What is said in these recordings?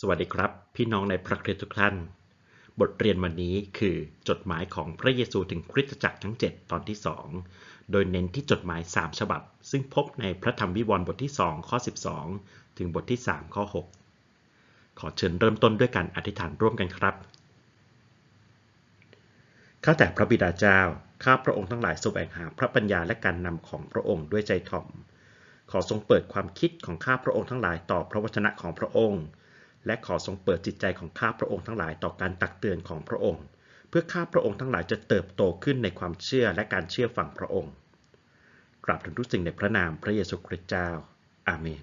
สวัสดีครับ พี่น้องในพระคริสต์ทุกท่าน บทเรียนวันนี้คือจดหมายของพระเยซูถึงคริสตจักรทั้ง 7 ตอนที่ 2 โดยเน้นที่จดหมาย 3 ฉบับ ซึ่งพบในพระธรรมวิวรณ์บทที่ 2 ข้อ 12 ถึงบทที่ 3 ข้อ 6 ขอเชิญเริ่มต้นด้วยการอธิษฐานร่วมกันครับ ข้าแต่พระบิดาเจ้า ข้าพระองค์ทั้งหลายแสวงหาพระปัญญาและการนำของพระองค์ด้วยใจถ่อม ขอทรงเปิดความคิดของข้าพระองค์ทั้งหลายต่อพระวจนะของพระองค์ และขอทรงเปิดจิตใจของข้าพระองค์ทั้งหลายต่อการตักเตือนของพระองค์ เพื่อข้าพระองค์ทั้งหลายจะเติบโตขึ้นในความเชื่อและการเชื่อฟังพระองค์กราบถึงทุกสิ่งในพระนามพระเยซูคริสต์เจ้า อาเมน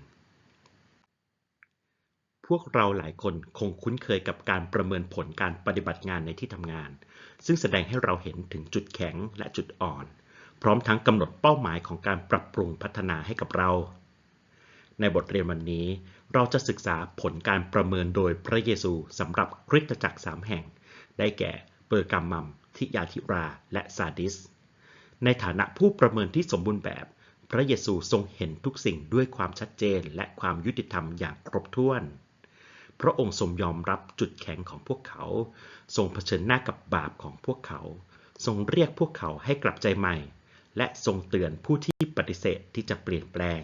พวกเราหลายคนคงคุ้นเคยกับการประเมินผลการปฏิบัติงานในที่ทำงาน ซึ่งแสดงให้เราเห็นถึงจุดแข็งและจุดอ่อน พร้อมทั้งกำหนดเป้าหมายของการปรับปรุงพัฒนาให้กับเรา ในบทเรียนวันนี้ เราจะศึกษาผลการประเมินโดยพระเยซูสำหรับคริสตจักรสามแห่ง ได้แก่เปอร์กามัม ทิยาธิรา และซาดิส ในฐานะผู้ประเมินที่สมบูรณ์แบบ พระเยซูทรงเห็นทุกสิ่งด้วยความชัดเจนและความยุติธรรมอย่างครบถ้วน พระองค์ทรงยอมรับจุดแข็งของพวกเขา ทรงเผชิญหน้ากับบาปของพวกเขา ทรงเรียกพวกเขาให้กลับใจใหม่ และทรงเตือนผู้ที่ปฏิเสธที่จะเปลี่ยนแปลง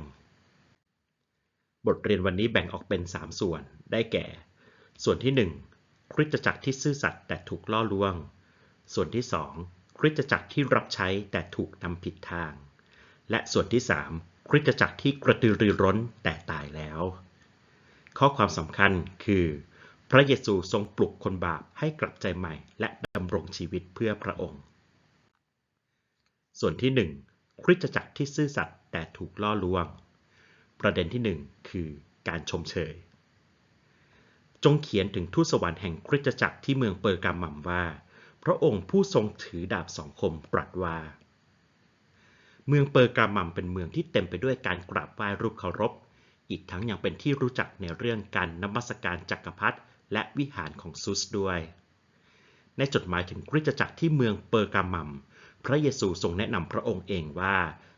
บทเรียนวันนี้แบ่งออกเป็น 3 ส่วน ได้แก่ ส่วนที่ 1 คริสตจักรที่ซื่อสัตย์แต่ถูกล่อลวง ส่วนที่ 2 คริสตจักรที่รับใช้แต่ถูกนำผิดทาง และส่วนที่ 3 คริสตจักรที่กระตือรือร้นแต่ตายแล้ว ข้อความสำคัญคือ พระเยซูทรงปลุกคนบาปให้กลับใจใหม่ และดำรงชีวิตเพื่อพระองค์ ส่วนที่ 1 คริสตจักรที่ซื่อสัตย์แต่ถูกล่อลวง ประเด็นที่ 1 คือการชมเชย จงเขียนถึงทูตสวรรค์แห่งคริสตจักรที่เมืองเปอร์กามัมว่า พระองค์ผู้ทรงถือดาบสองคมตรัสว่า เมืองเปอร์กามัมเป็นเมืองที่เต็มไปด้วยการกราบไหว้รูปเคารพ อีกทั้งยังเป็นที่รู้จักในเรื่องการนมัสการจักรพรรดิและวิหารของซุสด้วย ในจดหมายถึงคริสตจักรที่เมืองเปอร์กามัม พระเยซูทรงแนะนำพระองค์เองว่า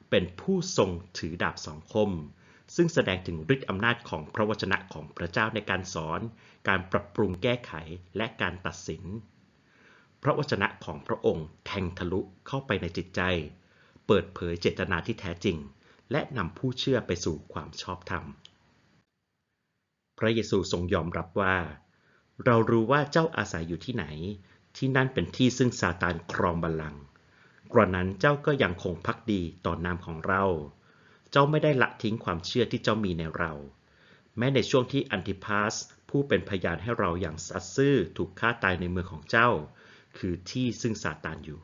เป็นผู้ทรงถือดาบสองคม ซึ่งแสดงถึงฤทธิอำนาจของพระวจนะของพระเจ้าในการสอน การปรับปรุงแก้ไขและการตัดสิน พระวจนะของพระองค์แทงทะลุเข้าไปในจิตใจ เปิดเผยเจตนาที่แท้จริง และนำผู้เชื่อไปสู่ความชอบธรรม พระเยซูทรงยอมรับว่า เรารู้ว่าเจ้าอาศัยอยู่ที่ไหน ที่นั่นเป็นที่ซึ่งซาตานครองบัลลังก์กระนั้นเจ้าก็ยังคงพักดีต่อนามของเรา เจ้าไม่ได้ละทิ้งความเชื่อที่เจ้ามีในเรา แม้ในช่วงที่อันติพาสผู้เป็นพยานให้เราอย่างสัตย์ซื่อถูกฆ่าตายในเมืองของเจ้า คือที่ซึ่งซาตานอยู่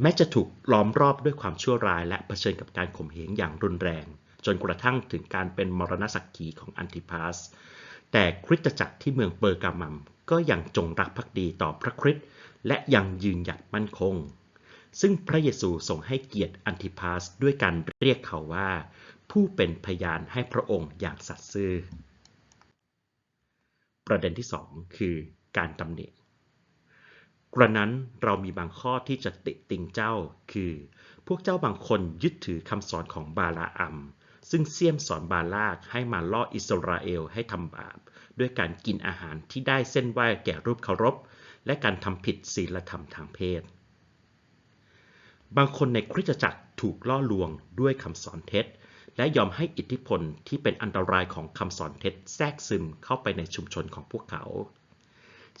แม้จะถูกล้อมรอบด้วยความชั่วร้ายและเผชิญกับการข่มเหงอย่างรุนแรง จนกระทั่งถึงการเป็นมรณสักขีของอันติพาสแต่คริสตจักรที่เมืองเปอร์กามัมก็ยังจงรักภักดีต่อพระคริสต์และยังยืนหยัดมั่นคง ซึ่งพระเยซูทรงให้เกียรติอันติพาสด้วยการเรียกเขาว่า ผู้เป็นพยานให้พระองค์อย่างสัตย์ซื่อ ประเด็นที่สองคือการตำหนิกระนั้นเรามีบางข้อที่จะติติงเจ้า คือ พวกเจ้าบางคนยึดถือคำสอนของบาลาอัม ซึ่งเสี่ยมสอนบาลากให้มาล่ออิสราเอลให้ทำบาป ด้วยการกินอาหารที่ได้เส้นไหว้แก่รูปเคารพ และการทำผิดศีลธรรมทางเพศ บางคนในคริสตจักรถูกล่อลวงด้วยคำสอนเท็จ และยอมให้อิทธิพลที่เป็นอันตรายของคำสอนเท็จแทรกซึมเข้าไปในชุมชนของพวกเขา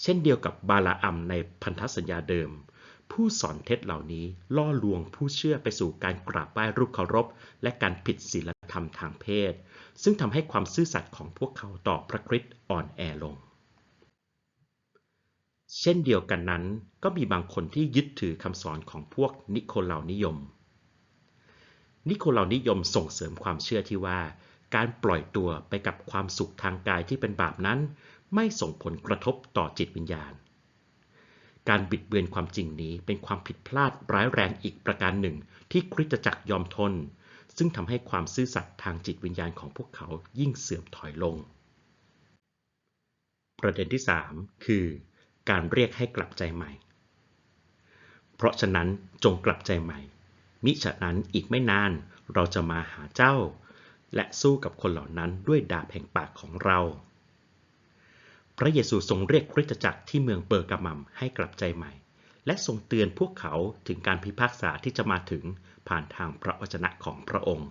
เช่นเดียวกับบาลาอัมในพันธสัญญาเดิม ผู้สอนเท็จเหล่านี้ล่อลวงผู้เชื่อไปสู่การกราบไหว้รูปเคารพ และการผิดศีลธรรมทางเพศ ซึ่งทำให้ความซื่อสัตย์ของพวกเขาต่อพระคริสต์อ่อนแอลง เช่นเดียวกันนั้น ก็มีบางคนที่ยึดถือคำสอนของพวกนิโคลานิยม นิโคลานิยมส่งเสริมความเชื่อที่ว่า การปล่อยตัวไปกับความสุขทางกายที่เป็นบาปนั้น ไม่ส่งผลกระทบต่อจิตวิญญาณ การบิดเบือนความจริงนี้เป็นความผิดพลาดร้ายแรงอีกประการหนึ่ง ที่คริสตจักรยอมทน ซึ่งทำให้ความซื่อสัตย์ทางจิตวิญญาณของพวกเขายิ่งเสื่อมถอยลง ประเด็นที่ 3 คือ การเรียกให้กลับใจใหม่ เพราะฉะนั้นจงกลับใจใหม่ มิฉะนั้นอีกไม่นานเราจะมาหาเจ้า และสู้กับคนเหล่านั้นด้วยดาบแห่งปากของเรา พระเยซูทรงเรียกคริสตจักรที่เมืองเปอร์กามัมให้กลับใจใหม่ และทรงเตือนพวกเขาถึงการพิพากษาที่จะมาถึงผ่านทางพระวจนะของพระองค์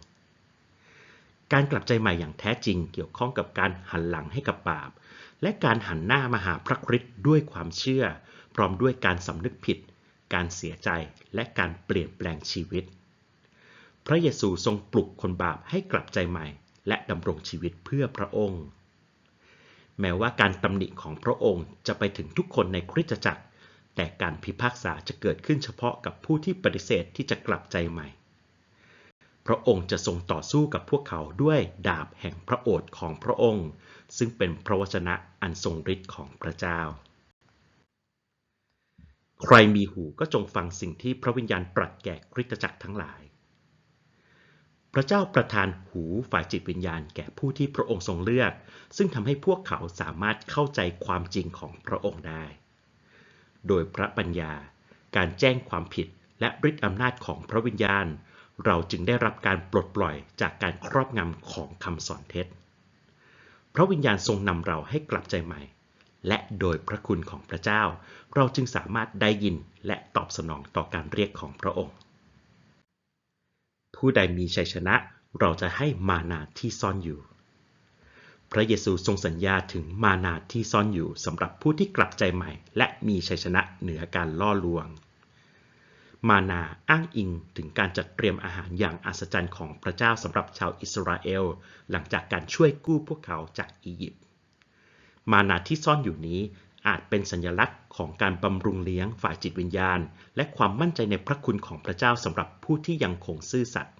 การกลับใจใหม่อย่างแท้จริงเกี่ยวข้องกับการหันหลังให้กับบาป และการหันหน้ามาหาพระคริสต์ด้วยความเชื่อ พร้อมด้วยการสำนึกผิด การเสียใจและการเปลี่ยนแปลงชีวิต พระเยซูทรงปลุกคนบาปให้กลับใจใหม่ และดำรงชีวิตเพื่อพระองค์ แม้ว่าการตำหนิของพระองค์จะไปถึงทุกคนในคริสตจักร แต่การพิพากษาจะเกิดขึ้นเฉพาะกับผู้ที่ปฏิเสธที่จะกลับใจใหม่ พระองค์จะทรงต่อสู้กับพวกเขาด้วยดาบแห่งพระโอษฐ์ของพระองค์ ซึ่งเป็นพระวจนะอันทรงฤทธิ์ของพระเจ้า ใครมีหูก็จงฟังสิ่งที่พระวิญญาณตรัสแก่คริสตจักรทั้งหลาย พระเจ้าประทานหูฝ่ายจิตวิญญาณแก่ผู้ที่พระองค์ทรงเลือก ซึ่งทำให้พวกเขาสามารถเข้าใจความจริงของพระองค์ได้ โดยพระปัญญา การแจ้งความผิดและฤทธิอำนาจของพระวิญญาณ เราจึงได้รับการปลดปล่อยจากการครอบงำของคำสอนเท็จ พระวิญญาณทรงนำเราให้กลับใจใหม่ และโดยพระคุณของพระเจ้า เราจึงสามารถได้ยินและตอบสนองต่อการเรียกของพระองค์ ผู้ใดมีชัยชนะเราจะให้มานาที่ซ่อนอยู่ พระเยซูทรงสัญญาถึงมานาที่ซ่อนอยู่สำหรับผู้ที่กลับใจใหม่ และมีชัยชนะเหนือการล่อลวง มานาอ้างอิงถึงการจัดเตรียมอาหารอย่างอัศจรรย์ของพระเจ้าสำหรับชาวอิสราเอล หลังจากการช่วยกู้พวกเขาจากอียิปต์มานาที่ซ่อนอยู่นี้อาจเป็นสัญลักษณ์ของการบำรุงเลี้ยงฝ่ายจิตวิญญาณ และความมั่นใจในพระคุณของพระเจ้าสำหรับผู้ที่ยังคงซื่อสัตย์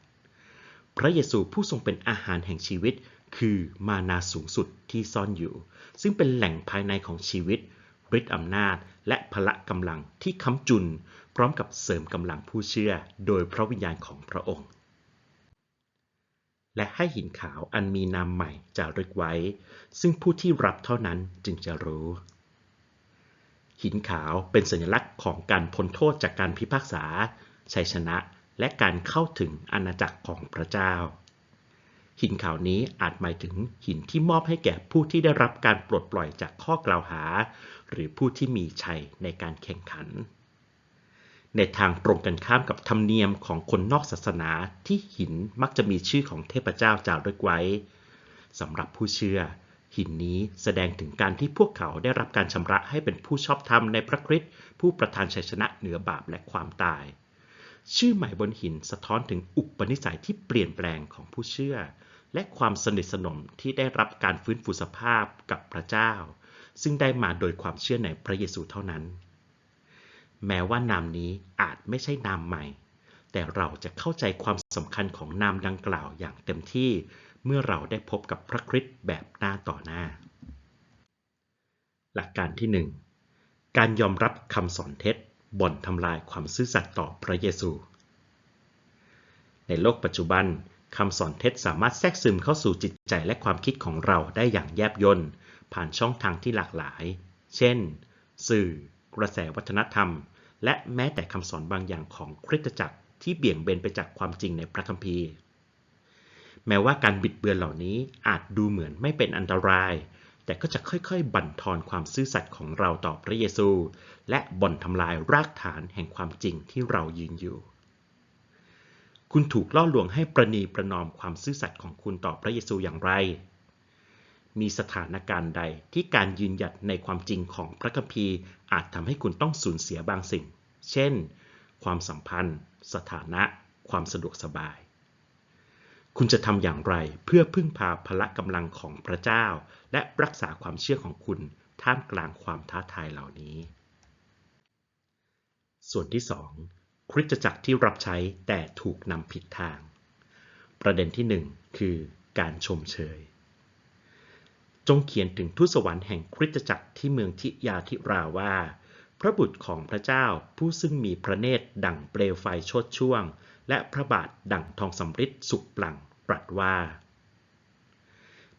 พระเยซูผู้ทรงเป็นอาหารแห่งชีวิต คือมานาสูงสุดที่ซ่อนอยู่ ซึ่งเป็นแหล่งภายในของชีวิตฤทธิ์อำนาจและพละกำลังที่ค้ำจุนพร้อมกับเสริมกำลังผู้เชื่อโดยพระวิญญาณของพระองค์ และให้หินขาวอันมีนามใหม่จารึกไว้ ซึ่งผู้ที่รับเท่านั้นจึงจะรู้ หินขาวเป็นสัญลักษณ์ของการพ้นโทษจากการพิพากษา ชัยชนะและการเข้าถึงอาณาจักรของพระเจ้า หินขาวนี้อาจหมายถึงหินที่มอบให้แก่ผู้ที่ได้รับการปลดปล่อยจากข้อกล่าวหา หรือผู้ที่มีชัยในการแข่งขัน ในทางตรงกันข้ามกับธรรมเนียมของคนนอกศาสนาที่หินมักจะมีชื่อของเทพเจ้าจารึกไว้สำหรับผู้เชื่อ หินนี้แสดงถึงการที่พวกเขาได้รับการชำระให้เป็นผู้ชอบธรรมในพระคริสต์ผู้ประทานชัยชนะเหนือบาปและความตาย ชื่อใหม่บนหินสะท้อนถึงอุปนิสัยที่เปลี่ยนแปลงของผู้เชื่อ และความสนิทสนมที่ได้รับการฟื้นฟูสภาพกับพระเจ้า ซึ่งได้มาโดยความเชื่อในพระเยซูเท่านั้น แม้ว่านามนี้อาจไม่ใช่นามใหม่ แต่เราจะเข้าใจความสำคัญของนามดังกล่าวอย่างเต็มที่ เมื่อเราได้พบกับพระคริสต์แบบหน้าต่อหน้า หลักการที่ 1 การยอมรับคำสอนเท็จบ่นทำลายความซื่อสัตย์ต่อพระเยซู ในโลกปัจจุบันคำสอนเท็จสามารถแทรกซึมเข้าสู่จิตใจและความคิดของเราได้อย่างแยบยลผ่านช่องทางที่หลากหลาย เช่น สื่อ กระแสวัฒนธรรม และแม้แต่คำสอนบางอย่างของคริสตจักรที่เบี่ยงเบนไปจากความจริงในพระคัมภีร์ แม้ว่าการบิดเบือนเหล่านี้อาจดูเหมือนไม่เป็นอันตราย แต่ก็จะค่อยๆ บั่นทอนความซื่อสัตย์ของเราต่อพระเยซู และบ่นทำลายรากฐานแห่งความจริงที่เรายืนอยู่ คุณถูกล่อลวงให้ประนีประนอมความซื่อสัตย์ของคุณต่อพระเยซูอย่างไร มีสถานการณ์ใดที่การยืนหยัดในความจริงของพระคัมภีร์ อาจทำให้คุณต้องสูญเสียบางสิ่ง เช่น ความสัมพันธ์ สถานะ ความสะดวกสบาย คุณจะทำอย่างไรเพื่อพึ่งพาพละกำลังของพระเจ้า และรักษาความเชื่อของคุณท่ามกลางความท้าทายเหล่านี้ ส่วนที่ 2 คริสตจักรที่รับใช้แต่ถูกนำผิดทาง ประเด็นที่ 1 คือการชมเชย จงเขียนถึงทูตสวรรค์แห่งคริสตจักรที่เมืองทิยาธิราว่า พระบุตรของพระเจ้าผู้ซึ่งมีพระเนตรดั่งเปลวไฟชดช่วง และพระบาทดั่งทองสำริดสุกปลังตรัสว่า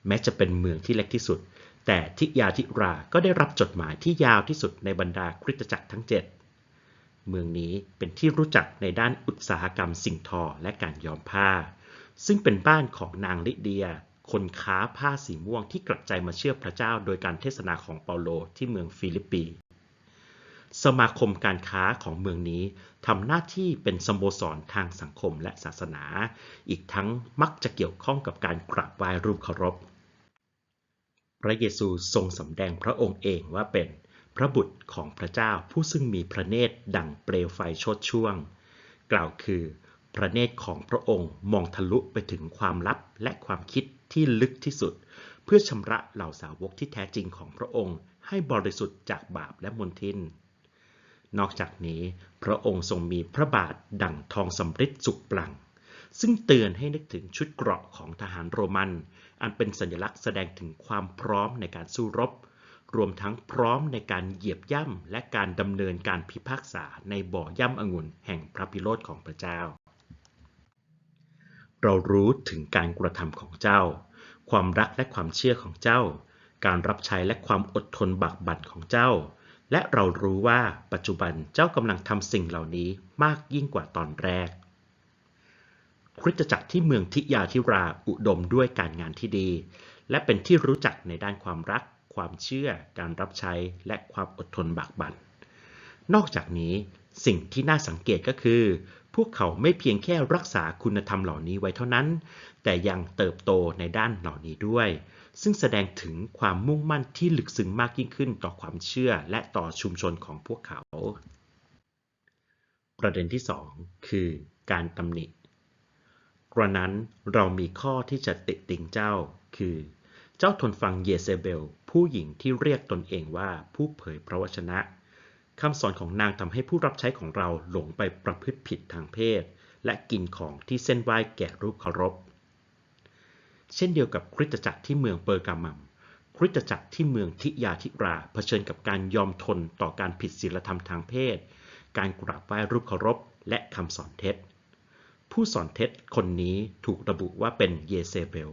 แม้จะเป็นเมืองที่เล็กที่สุด แต่ทิยาธิราก็ได้รับจดหมายที่ยาวที่สุดในบรรดาคริสตจักรทั้งเจ็ดเมืองนี้เป็นที่รู้จักในด้านอุตสาหกรรมสิ่งทอและการย้อมผ้า ซึ่งเป็นบ้านของนางลิเดีย คนค้าผ้าสีม่วงที่กลับใจมาเชื่อพระเจ้าโดยการเทศนาของเปาโลที่เมืองฟิลิปปี สมาคมการค้าของเมืองนี้ทำหน้าที่เป็นสโมสรทางสังคมและศาสนา อีกทั้งมักจะเกี่ยวข้องกับการกราบไหว้รูปเคารพ พระเยซูทรงสำแดงพระองค์เองว่าเป็นพระบุตรของพระเจ้าผู้ซึ่งมีพระเนตรดังเปลวไฟชดช่วง กล่าวคือ พระเนตรของพระองค์มองทะลุไปถึงความลับและความคิด ที่ลึกที่สุด เพื่อชำระเหล่าสาวกที่แท้จริงของพระองค์ ให้บริสุทธิ์จากบาปและมลทิน นอกจากนี้พระองค์ทรงมีพระบาทดั่งทองสำริดสุกปลัง ซึ่งเตือนให้นึกถึงชุดเกราะของทหารโรมัน อันเป็นสัญลักษณ์แสดงถึงความพร้อมในการสู้รบ รวมทั้งพร้อมในการเหยียบย่ำและการดำเนินการพิพากษาในบ่อย่ำองุ่นแห่งพระพิโรธของพระเจ้า เรารู้ถึงการกระทำของเจ้า ความรักและความเชื่อของเจ้า การรับใช้และความอดทนบากบั่นของเจ้า และเรารู้ว่าปัจจุบันเจ้ากำลังทำสิ่งเหล่านี้มากยิ่งกว่าตอนแรก คริสตจักรที่เมืองทิยาธิราอุดมด้วยการงานที่ดี และเป็นที่รู้จักในด้านความรัก ความเชื่อ การรับใช้และความอดทนบากบัน่นนอกจากนี้สิ่งที่น่าสังเกตก็คือ พวกเขาไม่เพียงแค่รักษาคุณธรรมเหล่านี้ไว้เท่านั้น แต่ยังเติบโตในด้านเหล่านี้ด้วย ซึ่งแสดงถึงความมุ่งมั่นที่ลึกซึ้งมากยิ่งขึ้นต่อความเชื่อและต่อชุมชนของพวกเขา ประเด็นที่ 2 คือการตำหนิ กระนั้นเรามีข้อที่จะติติงเจ้า คือ เจ้าทนฟังเยเซเบล ผู้หญิงที่เรียกตนเองว่าผู้เผยพระวจนะ คำสอนของนางทำให้ผู้รับใช้ของเราหลงไปประพฤติผิดทางเพศ และกินของที่เส้นไหว้แก่รูปเคารพ เช่นเดียวกับคริสตจักรที่เมืองเปอร์กามัม คริสตจักรที่เมืองทิยาธิราเผชิญกับการยอมทนต่อการผิดศีลธรรมทางเพศ การกราบไหว้รูปเคารพ และคำสอนเท็จ ผู้สอนเท็จคนนี้ถูกระบุว่าเป็นเยเซเบล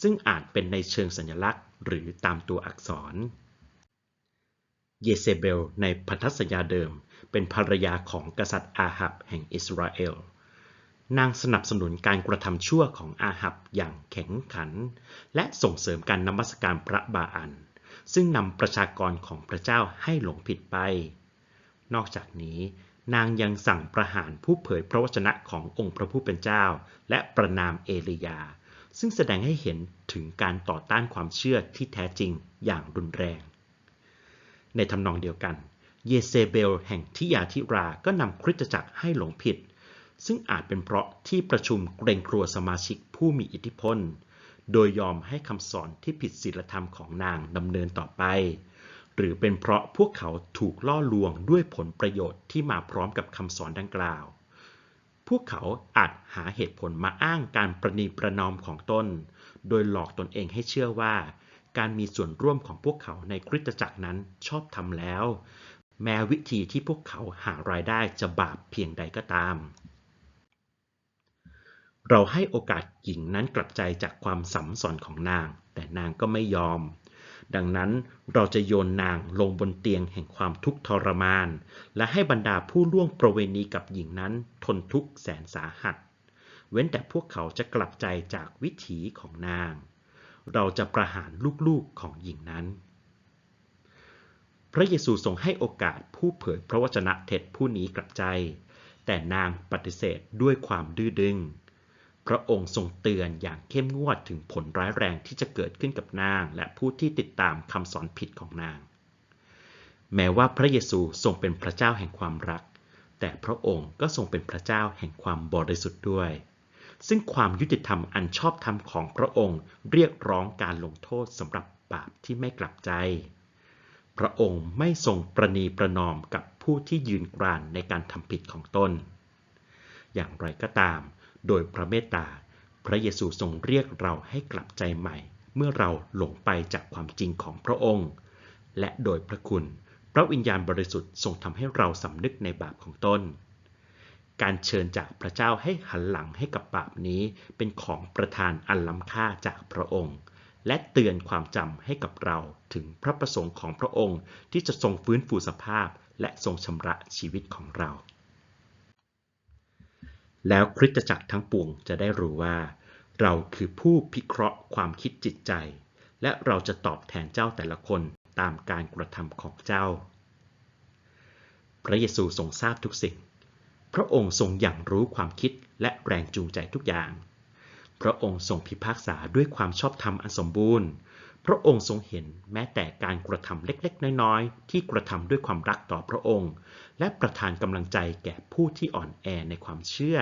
ซึ่งอาจเป็นในเชิงสัญลักษณ์ หรือตามตัวอักษร เยเซเบลในพันธสัญญาเดิม เป็นภรรยาของกษัตริย์อาหับแห่งอิสราเอล นางสนับสนุนการกระทำชั่วของอาหับอย่างแข็งขัน และส่งเสริมการนมัสการพระบาอัน ซึ่งนำประชากรของพระเจ้าให้หลงผิดไป นอกจากนี้นางยังสั่งประหารผู้เผยพระวจนะขององค์พระผู้เป็นเจ้า และประนามเอลียา ซึ่งแสดงให้เห็นถึงการต่อต้านความเชื่อที่แท้จริงอย่างรุนแรง ในทำนองเดียวกัน เยเซเบลแห่งทิยาธิราก็นำคริสตจักรให้หลงผิด ซึ่งอาจเป็นเพราะที่ประชุมเกรงกลัวสมาชิกผู้มีอิทธิพล โดยยอมให้คำสอนที่ผิดศีลธรรมของนางดำเนินต่อไป หรือเป็นเพราะพวกเขาถูกล่อลวงด้วยผลประโยชน์ที่มาพร้อมกับคำสอนดังกล่าว พวกเขาอาจหาเหตุผลมาอ้างการประนีประนอมของตน โดยหลอกตนเองให้เชื่อว่า การมีส่วนร่วมของพวกเขาในคริสตจักรนั้นชอบทำแล้ว แม้วิธีที่พวกเขาหารายได้จะบาปเพียงใดก็ตามเราให้โอกาสหญิงนั้นกลับใจจากความสัมสอนของนาง แต่นางก็ไม่ยอม ดังนั้นเราจะโยนนางลงบนเตียงแห่งความทุกข์ทรมาน และให้บรรดาผู้ล่วงประเวณีกับหญิงนั้นทนทุกข์แสนสาหัส เว้นแต่พวกเขาจะกลับใจจากวิถีของนาง เราจะประหารลูกๆของหญิงนั้น พระเยซูทรงให้โอกาสผู้เผยพระวจนะเท็จผู้นี้กลับใจ แต่นางปฏิเสธด้วยความดื้อดึง พระองค์ทรงเตือนอย่างเข้มงวดถึงผลร้ายแรงที่จะเกิดขึ้นกับนาง และผู้ที่ติดตามคำสอนผิดของนาง แม้ว่าพระเยซูทรงเป็นพระเจ้าแห่งความรัก แต่พระองค์ก็ทรงเป็นพระเจ้าแห่งความบริสุทธิ์ด้วย ซึ่งความยุติธรรมอันชอบธรรมของพระองค์ เรียกร้องการลงโทษสำหรับบาปที่ไม่กลับใจ พระองค์ไม่ทรงประนีประนอมกับผู้ที่ยืนกรานในการทำผิดของตน อย่างไรก็ตาม โดยพระเมตตา พระเยซูทรงเรียกเราให้กลับใจใหม่ เมื่อเราหลงไปจากความจริงของพระองค์ และโดยพระคุณ พระวิญญาณบริสุทธิ์ทรงทำให้เราสำนึกในบาปของตน การเชิญจากพระเจ้าให้หันหลังให้กับบาปนี้เป็นของประทานอันล้ำค่าจากพระองค์ และเตือนความจำให้กับเราถึงพระประสงค์ของพระองค์ที่จะทรงฟื้นฟูสภาพ และทรงชำระชีวิตของเรา แล้วคริสตจักรทั้งปวงจะได้รู้ว่า เราคือผู้พิเคราะห์ความคิดจิตใจ และเราจะตอบแทนเจ้าแต่ละคนตามการกระทำของเจ้า พระเยซูทรงทราบทุกสิ่ง พระองค์ทรงอย่างรู้ความคิดและแรงจูงใจทุกอย่าง พระองค์ทรงพิพากษาด้วยความชอบธรรมอันสมบูรณ์ พระองค์ทรงเห็นแม้แต่การกระทำเล็กๆ น้อยๆ ที่กระทำด้วยความรักต่อพระองค์ และประทานกำลังใจแก่ผู้ที่อ่อนแอในความเชื่อ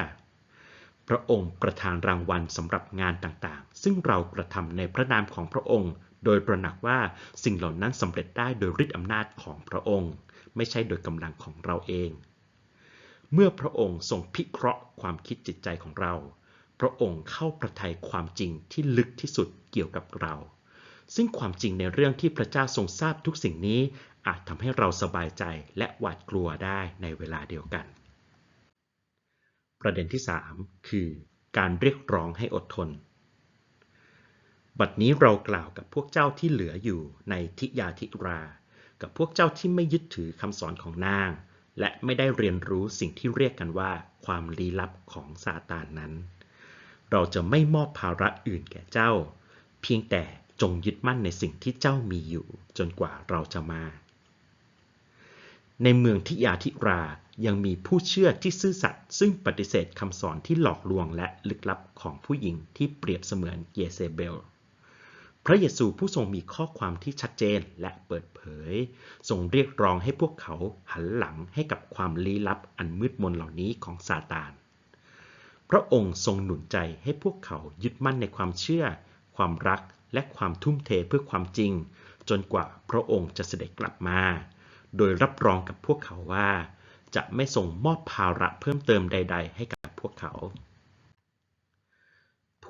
พระองค์ประทานรางวัลสำหรับงานต่างๆ ซึ่งเรากระทำในพระนามของพระองค์ โดยประหนักว่าสิ่งเหล่านั้นสำเร็จได้โดยฤทธิอำนาจของพระองค์ ไม่ใช่โดยกำลังของเราเอง เมื่อพระองค์ทรงพิเคราะห์ความคิดจิตใจของเรา พระองค์เข้าประทัยความจริงที่ลึกที่สุดเกี่ยวกับเรา ซึ่งความจริงในเรื่องที่พระเจ้าทรงทราบทุกสิ่งนี้อาจทำให้เราสบายใจและหวาดกลัวได้ในเวลาเดียวกัน ประเด็นที่ 3 คือ การเรียกร้องให้อดทน บัดนี้เรากล่าวกับพวกเจ้าที่เหลืออยู่ในทิยาธิรา กับพวกเจ้าที่ไม่ยึดถือคำสอนของนาง และไม่ได้เรียนรู้สิ่งที่เรียกกันว่าความลี้ลับของซาตานนั้น เราจะไม่มอบภาระอื่นแก่เจ้า เพียงแต่จงยึดมั่นในสิ่งที่เจ้ามีอยู่จนกว่าเราจะมา ในเมืองทิยาธิรายังมีผู้เชื่อที่ซื่อสัตย์ซึ่งปฏิเสธคำสอนที่หลอกลวงและลึกลับของผู้หญิงที่เปรียบเสมือนเยเซเบล พระเยซูผู้ทรงมีข้อความที่ชัดเจนและเปิดเผยทรงเรียกร้องให้พวกเขาหันหลังให้กับความลี้ลับอันมืดมนเหล่านี้ของซาตาน พระองค์ทรงหนุนใจให้พวกเขายึดมั่นในความเชื่อ ความรักและความทุ่มเทเพื่อความจริง จนกว่าพระองค์จะเสด็จกลับมา โดยรับรองกับพวกเขาว่า จะไม่ส่งมอบภาระเพิ่มเติมใด ๆ ให้กับพวกเขา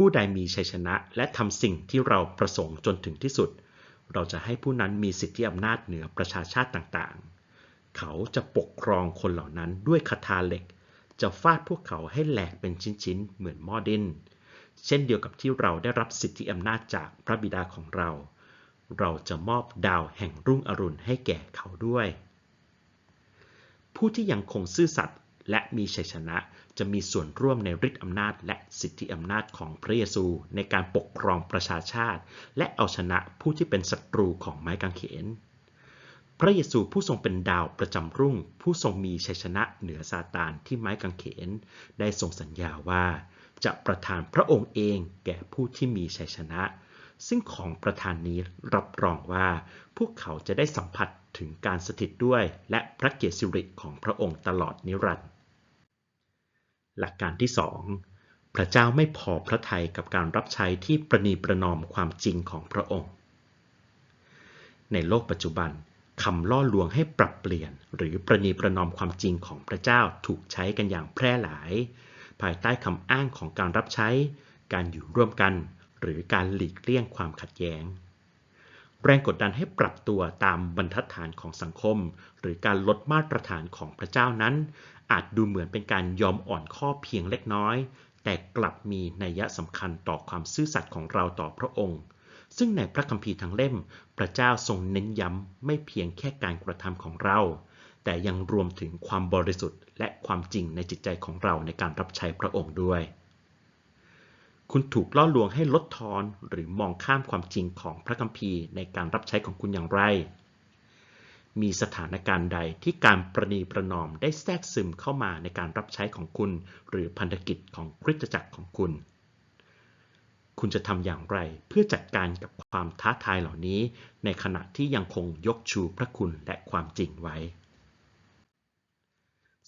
ผู้ใดมีชัยชนะและทำสิ่งที่เราประสงค์จนถึงที่สุด เราจะให้ผู้นั้นมีสิทธิอำนาจเหนือประชาชาติต่างๆ เขาจะปกครองคนเหล่านั้นด้วยคาถาเหล็ก จะฟาดพวกเขาให้แหลกเป็นชิ้นๆ เหมือนหม้อดิน เช่นเดียวกับที่เราได้รับสิทธิอำนาจจากพระบิดาของเรา เราจะมอบดาวแห่งรุ่งอรุณให้แก่เขาด้วย ผู้ที่ยังคงซื่อสัตย์ และมีชัยชนะจะมีส่วนร่วมในฤทธิอำนาจและสิทธิอำนาจของพระเยซูในการปกครองประชาชาติ และเอาชนะผู้ที่เป็นศัตรูของไม้กางเขน พระเยซูผู้ทรงเป็นดาวประจำรุ่ง ผู้ทรงมีชัยชนะเหนือซาตานที่ไม้กางเขน ได้ทรงสัญญาว่า จะประทานพระองค์เองแก่ผู้ที่มีชัยชนะ ซึ่งของประทานนี้รับรองว่า พวกเขาจะได้สัมผัส ถึงการสถิตด้วย และพระเกียรติสิริของพระองค์ตลอดนิรันดร์หลักการที่สองพระเจ้าไม่พอพระทัยกับการรับใช้ที่ประนีประนอมความจริงของพระองค์ ในโลกปัจจุบันคำล่อลวงให้ปรับเปลี่ยน หรือประนีประนอมความจริงของพระเจ้าถูกใช้กันอย่างแพร่หลาย ภายใต้คำอ้างของการรับใช้ การอยู่ร่วมกัน หรือการหลีกเลี่ยงความขัดแย้ง แรงกดดันให้ปรับตัวตามบรรทัดฐานของสังคม หรือการลดมาตรฐานของพระเจ้านั้น อาจดูเหมือนเป็นการยอมอ่อนข้อเพียงเล็กน้อย แต่กลับมีนัยสำคัญต่อความซื่อสัตย์ของเราต่อพระองค์ ซึ่งในพระคัมภีร์ทั้งเล่ม พระเจ้าทรงเน้นย้ำไม่เพียงแค่การกระทำของเรา แต่ยังรวมถึงความบริสุทธิ์ และความจริงในจิตใจของเราในการรับใช้พระองค์ด้วย คุณถูกล่อลวงให้ลดทอนหรือมองข้ามความจริงของพระคัมภีร์ในการรับใช้ของคุณอย่างไร มีสถานการณ์ใดที่การประนีประนอมได้แทรกซึมเข้ามาในการรับใช้ของคุณ หรือพันธกิจของคริสตจักรของคุณ คุณจะทำอย่างไรเพื่อจัดการกับความท้าทายเหล่านี้ ในขณะที่ยังคงยกชูพระคุณและความจริงไว้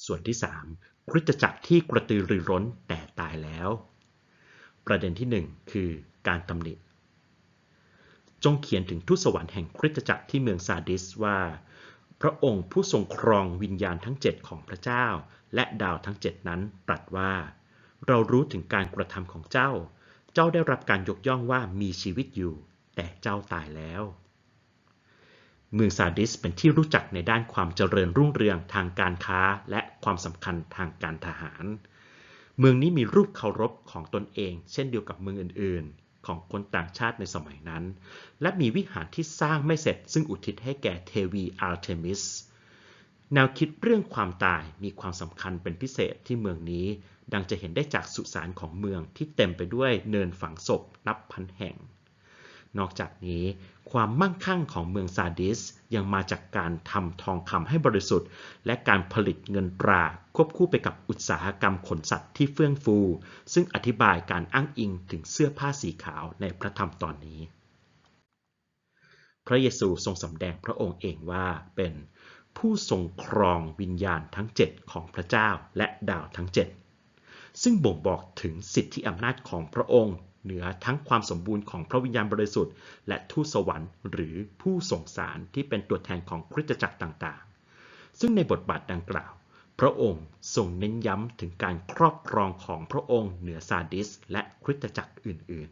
ส่วนที่ 3คริสตจักรที่กระตือรือร้นแต่ตายแล้ว ประเด็นที่ 1 คือการตำหนิ จงเขียนถึงทูตสวรรค์แห่งคริสตจักรที่เมืองซาดิสว่า พระองค์ผู้ทรงครองวิญญาณทั้งเจ็ดของพระเจ้า และดาวทั้งเจ็ดนั้นตรัสว่า เรารู้ถึงการกระทำของเจ้า เจ้าได้รับการยกย่องว่ามีชีวิตอยู่ แต่เจ้าตายแล้ว เมืองซาดิสเป็นที่รู้จักในด้านความเจริญรุ่งเรืองทางการค้าและความสำคัญทางการทหาร เมืองนี้มีรูปเคารพของตนเอง เช่นเดียวกับเมืองอื่น ๆ ของคนต่างชาติในสมัยนั้น และมีวิหารที่สร้างไม่เสร็จ ซึ่งอุทิศให้แก่เทวีอาร์เทมิสแนวคิดเรื่องความตายมีความสำคัญเป็นพิเศษที่เมืองนี้ ดังจะเห็นได้จากสุสานของเมืองที่เต็มไปด้วยเนินฝังศพนับพันแห่ง นอกจากนี้ความมั่งคั่งของเมืองซาดิสยังมาจากการทำทองคำให้บริสุทธิ์ และการผลิตเงินตราควบคู่ไปกับอุตสาหกรรมขนสัตว์ที่เฟื่องฟู ซึ่งอธิบายการอ้างอิงถึงเสื้อผ้าสีขาวในพระธรรมตอนนี้ พระเยซูทรงสำแดงพระองค์เองว่าเป็นผู้ทรงครองวิญญาณทั้ง 7 ของพระเจ้าและดาวทั้ง 7 ซึ่งบ่งบอกถึงสิทธิอำนาจของพระองค์ เหนือทั้งความสมบูรณ์ของพระวิญญาณบริสุทธิ์ และทูตสวรรค์ หรือผู้ส่งสารที่เป็นตัวแทนของคริสตจักรต่างๆ ซึ่งในบทบาทดังกล่าว พระองค์ทรงเน้นย้ำถึงการครอบครองของพระองค์เหนือซาดิส และคริสตจักรอื่น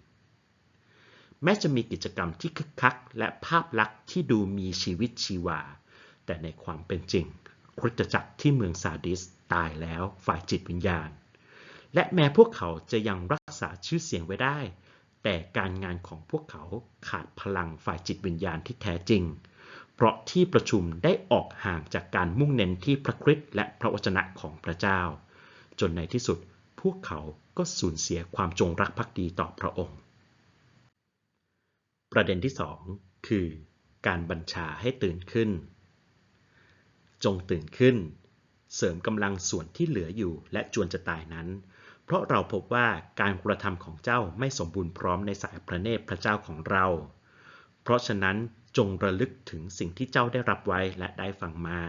ๆ แม้จะมีกิจกรรมที่คึกคัก และภาพลักษณ์ที่ดูมีชีวิตชีวา แต่ในความเป็นจริงคริสตจักรที่เมืองซาดิสตายแล้วฝ่ายจิตวิญญาณ และแม้พวกเขาจะยังรักษาชื่อเสียงไว้ได้ แต่การงานของพวกเขาขาดพลังฝ่ายจิตวิญญาณที่แท้จริง เพราะที่ประชุมได้ออกห่างจากการมุ่งเน้นที่พระคริสต์และพระวจนะของพระเจ้า จนในที่สุดพวกเขาก็สูญเสียความจงรักภักดีต่อพระองค์ ประเด็นที่สองคือ การบัญชาให้ตื่นขึ้น จงตื่นขึ้น เสริมกำลังส่วนที่เหลืออยู่และจวนจะตายนั้น เพราะเราพบว่าการกระทำของเจ้าไม่สมบูรณ์พร้อมในสายพระเนตรพระเจ้าของเรา เพราะฉะนั้นจงระลึกถึงสิ่งที่เจ้าได้รับไว้และได้ฟังมา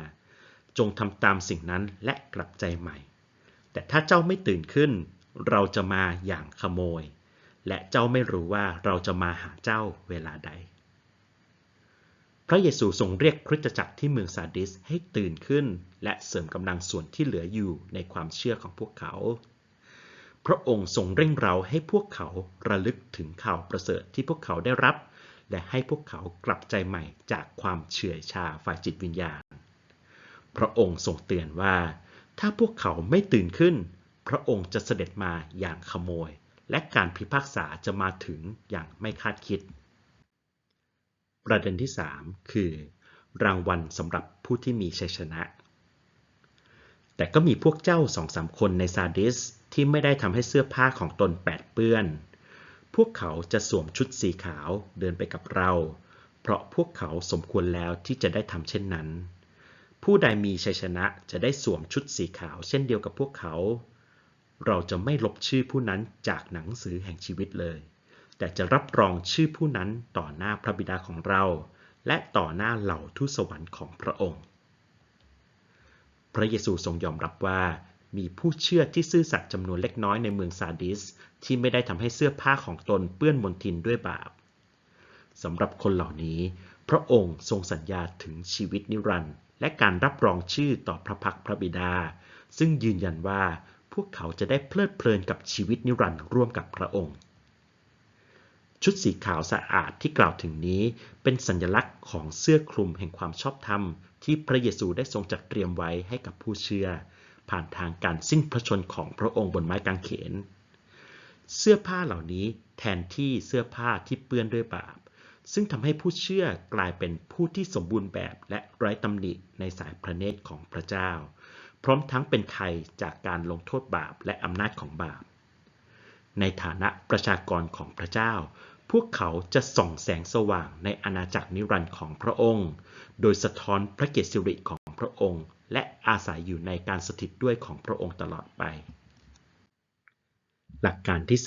จงทำตามสิ่งนั้นและกลับใจใหม่ แต่ถ้าเจ้าไม่ตื่นขึ้น เราจะมาอย่างขโมย และเจ้าไม่รู้ว่าเราจะมาหาเจ้าเวลาใด พระเยซูทรงเรียกคริสตจักรที่เมืองซาดิสให้ตื่นขึ้น และเสริมกำลังส่วนที่เหลืออยู่ในความเชื่อของพวกเขา พระองค์ทรงเร่งเราให้พวกเขาระลึกถึงข่าวประเสริฐที่พวกเขาได้รับ และให้พวกเขากลับใจใหม่จากความเฉื่อยชาฝ่ายจิตวิญญาณ พระองค์ทรงเตือนว่า ถ้าพวกเขาไม่ตื่นขึ้น พระองค์จะเสด็จมาอย่างขโมย และการพิพากษาจะมาถึงอย่างไม่คาดคิด ประเด็นที่ 3 คือ รางวัลสำหรับผู้ที่มีชัยชนะ แต่ก็มีพวกเจ้าสองสามคนในซาดิสที่ไม่ได้ทำให้เสื้อผ้าของตนแปดเปื้อน พวกเขาจะสวมชุดสีขาวเดินไปกับเรา เพราะพวกเขาสมควรแล้วที่จะได้ทำเช่นนั้น ผู้ใดมีชัยชนะจะได้สวมชุดสีขาวเช่นเดียวกับพวกเขา เราจะไม่ลบชื่อผู้นั้นจากหนังสือแห่งชีวิตเลย แต่จะรับรองชื่อผู้นั้นต่อหน้าพระบิดาของเรา และต่อหน้าเหล่าทูตสวรรค์ของพระองค์ พระเยซูทรงยอมรับว่ามีผู้เชื่อที่ซื่อสัตย์จำนวนเล็กน้อยในเมืองซาดิส ที่ไม่ได้ทำให้เสื้อผ้าของตนเปื้อนมลทินด้วยบาปสำหรับคนเหล่านี้ พระองค์ทรงสัญญาถึงชีวิตนิรันดร์และการรับรองชื่อต่อพระพักพระบิดา ซึ่งยืนยันว่าพวกเขาจะได้เพลิดเพลินกับชีวิตนิรันดร์ร่วมกับพระองค์ ชุดสีขาวสะอาดที่กล่าวถึงนี้เป็นสัญลักษณ์ของเสื้อคลุมแห่งความชอบธรรม ที่พระเยซูได้ทรงจัดเตรียมไว้ให้กับผู้เชื่อ ผ่านทางการสิ้นพระชนของพระองค์บนไม้กางเขน เสื้อผ้าเหล่านี้แทนที่เสื้อผ้าที่เปื้อนด้วยบาป ซึ่งทำให้ผู้เชื่อกลายเป็นผู้ที่สมบูรณ์แบบและไร้ตำหนิในสายพระเนตรของพระเจ้า พร้อมทั้งเป็นไทยจากการลงโทษบาปและอำนาจของบาป ในฐานะประชากรของพระเจ้า พวกเขาจะส่องแสงสว่างในอาณาจักรนิรันดร์ของพระองค์ โดยสะท้อนพระเกียรติสิริของพระองค์ และอาศัยอยู่ในการสถิตด้วยของพระองค์ตลอดไป หลักการที่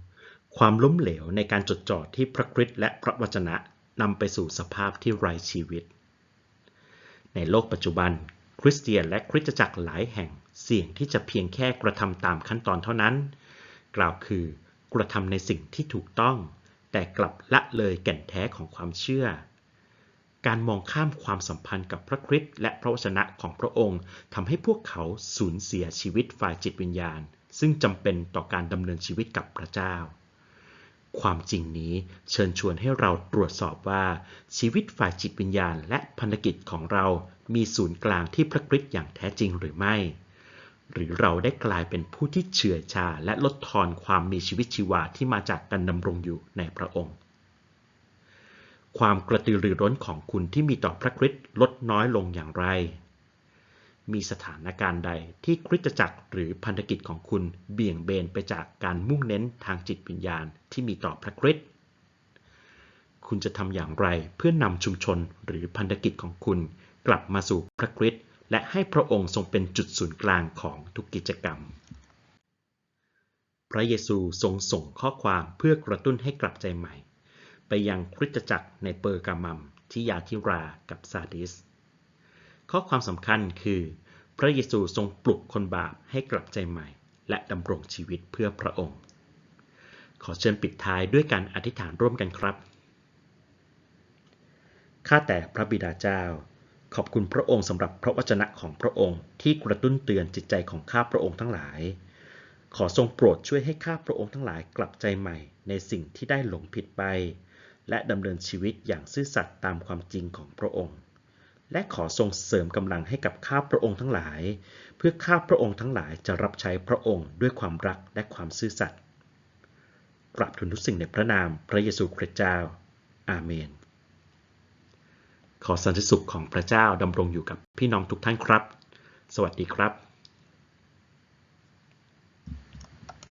3 ความล้มเหลวในการจดจ่อที่พระคริสต์และพระวจนะนำไปสู่สภาพที่ไร้ชีวิต ในโลกปัจจุบัน คริสเตียนและคริสตจักรหลายแห่งเสี่ยงที่จะเพียงแค่กระทำตามขั้นตอนเท่านั้น กล่าวคือกระทำในสิ่งที่ถูกต้อง แต่กลับละเลยแก่นแท้ของความเชื่อ การมองข้ามความสัมพันธ์กับพระคริสต์และพระวจนะของพระองค์ทำให้พวกเขาสูญเสียชีวิตฝ่ายจิตวิญญาณ ซึ่งจำเป็นต่อการดำเนินชีวิตกับพระเจ้า ความจริงนี้เชิญชวนให้เราตรวจสอบว่า ชีวิตฝ่ายจิตวิญญาณ และพันธกิจของเรามีศูนย์กลางที่พระคริสต์อย่างแท้จริงหรือไม่ หรือเราได้กลายเป็นผู้ที่เฉื่อยชาและลดทอนความมีชีวิตชีวาที่มาจากการดำรงอยู่ในพระองค์ ความกระตือรือร้นของคุณที่มีต่อพระคริสต์ลดน้อยลงอย่างไร มีสถานการณ์ใดที่คริสตจักรหรือพันธกิจของคุณเบี่ยงเบนไปจากการมุ่งเน้นทางจิตวิญญาณที่มีต่อพระคริสต์คุณจะทำอย่างไรเพื่อนำชุมชนหรือพันธกิจของคุณกลับมาสู่พระคริสต์ และให้พระองค์ทรงเป็นจุดศูนย์กลางของทุกกิจกรรม พระเยซูทรงส่งข้อความเพื่อกระตุ้นให้กลับใจใหม่ ไปยังคริสตจักรในเปอร์กามัมทิยาธิรากับซาดิส ข้อความสำคัญคือ พระเยซูทรงปลุกคนบาปให้กลับใจใหม่ และดำรงชีวิตเพื่อพระองค์ ขอเชิญปิดท้ายด้วยการอธิษฐานร่วมกันครับ ข้าแต่พระบิดาเจ้า ขอบคุณพระองค์สำหรับพระวจนะของพระองค์ที่กระตุ้นเตือนจิตใจของข้าพระองค์ทั้งหลาย ขอทรงโปรดช่วยให้ข้าพระองค์ทั้งหลายกลับใจใหม่ในสิ่งที่ได้หลงผิดไป และดำเนินชีวิตอย่างซื่อสัตย์ตามความจริงของพระองค์ และขอทรงเสริมกำลังให้กับข้าพระองค์ทั้งหลาย เพื่อข้าพระองค์ทั้งหลายจะรับใช้พระองค์ด้วยความรักและความซื่อสัตย์กราบทูลทุกสิ่งในพระนามพระเยซูคริสต์เจ้า อาเมน ขอสันติสุขของพระเจ้าดำรงอยู่กับพี่น้องทุกท่านครับ สวัสดีครับ